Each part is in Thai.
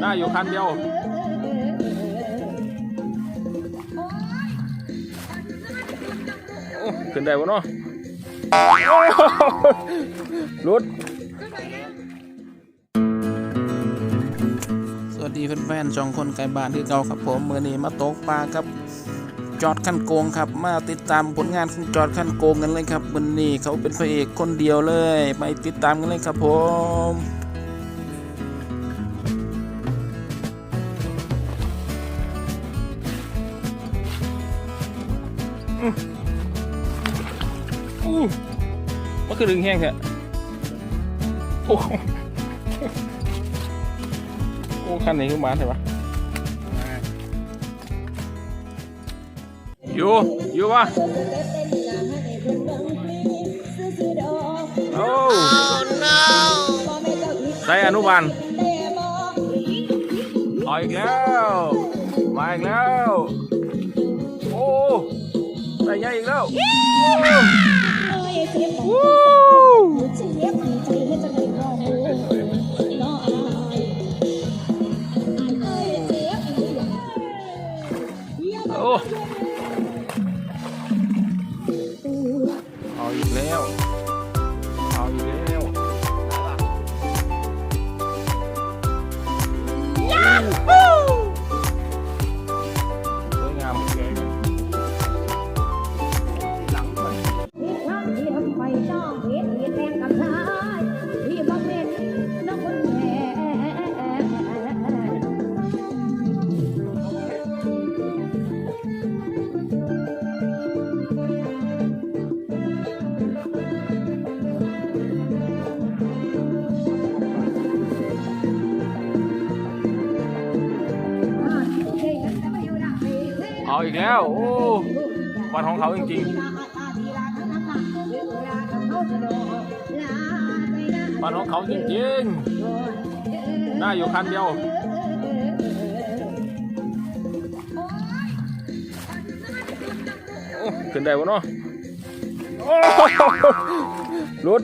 ได้อยู่คันเดียวขึ้นได้วะเนาะรุด สวัสดีแฟนๆช่องคนไก่บ้านที่เก่าครับผมมือนี้มาตกปลาครับ จอดขั้นโกงครับ มาติดตามผลงานของจอดขั้นโกงกันเลยครับวันนี้เขาเป็นพระเอกคนเดียวเลย ไปติดตามกันเลยครับผม อู้มันคือดึงแห้งแท้โอ้โอ้คันนี้คือหมาใช่ปะอยู่อยู่ปะโอ้ no ใส่อนุบาลเอาอีกแล้ว มาอีกแล้ว โอ้ใส่ใหญ่อีกแล้ว วู้ อีกแล้ว โอ้วันของเขาจริงๆวันของเขาจริงๆได้อยู่คันเดียวขึ้นได้วะเนาะโอ้รุด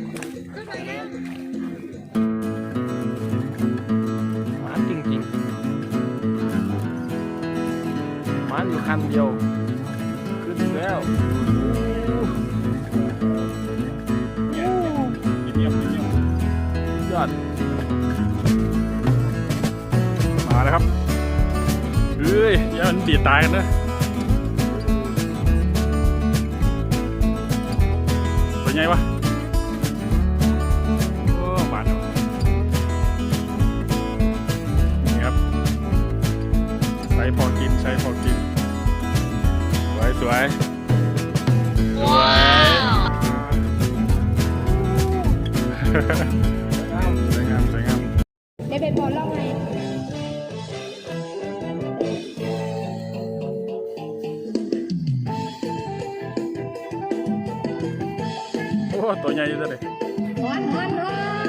มันอยู่คันเดียว ขึ้นแล้วยอดมาแล้วครับเฮ้ยอย่ามันดีตายกันนะเป็นไงวะโอ้บาดเนี่ครับใส่พอกินใส่พอกิน สวยสวย สวย สวยงามสวยงามได้เป็นบอลเล่าไงโอ้ตัวใหญ่อยู่ตัวเลยหอนหอนหอน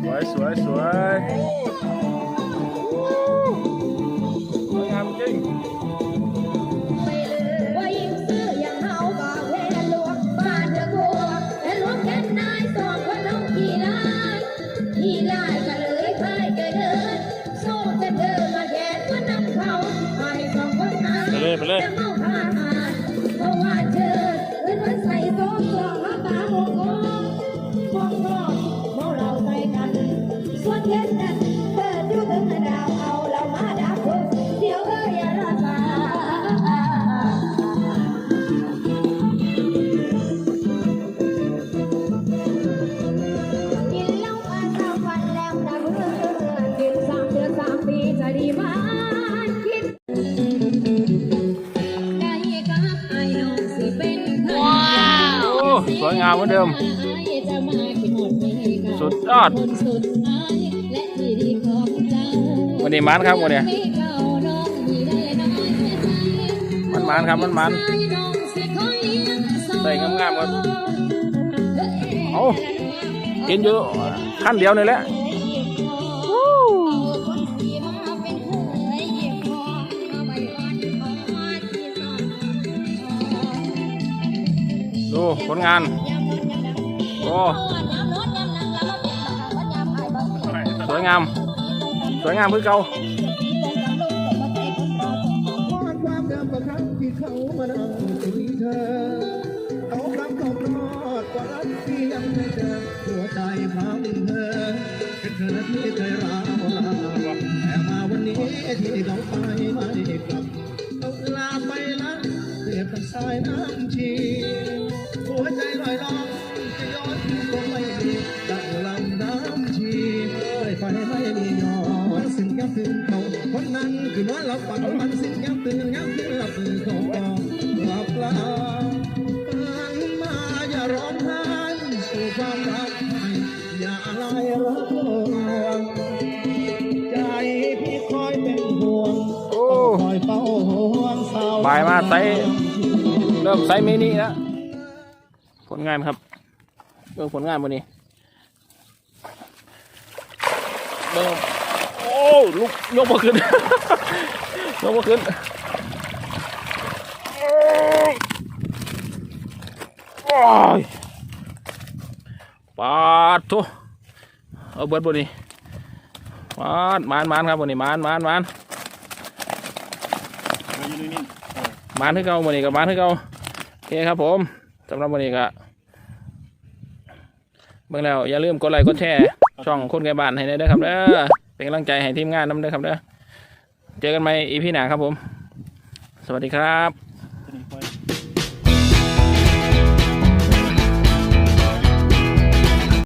สวยสวยสวย วยงามเหมือนเดิม สุดยอดวันนี้มันครับวันนี้มันมันครับมันมันใส่งามๆครับเอากินอยู่ขั้นเดียวนี่แหละ ผลงาน โอ้สวยงาม สวยงามคือเก่าวาดความเดิมกับครั้งที่เขามานั่งคุยเธอเขาคำเขารอดกว่ารักที่ยังไม่เจอหัวใจพร้าวดินเธอเป็นเธอที่เคยร้าวรานแต่มาวันนี้ที่เขาไปไม่กลับเขาลาไปนั้นเปรียบกับสายน้ำชี นั้นคือนอนหลับฝันมันสิ่งยังตื่นยังตื่นหลับตื่นเขาก็หลับลาตื่นมาอย่าร้องไห้สู่ความรักใจอย่าอะไรรักลวงใจพี่คอยเป็นห่วงโอ้คอยเฝ้าห่วงสาวบายมาไซเริ่มไซมินิแล้วผลงานครับเบิ่งผลงานวันนี้เบิ่งโอ้ ลุกยกมาขึ้น ยกมาขึ้นโอ้ยปาดทุเอาเบิดบนนี้ปาดมานมานครับบนนี้มานมานมานมานคือเก่าบนนี้กับมานคือเก่าโอเคครับผมสำหรับวันนี้ก็เบิ่งแล้วอย่าลืมกดไลค์กดแชร์ช่องคนไกลบ้านให้ได้ด้อครับเด้อ เป็นกำลังใจให้ทีมงานน้ำเด้อครับเด้อเจอกันใหม่อีพีหน้าครับผม สวัสดีครับ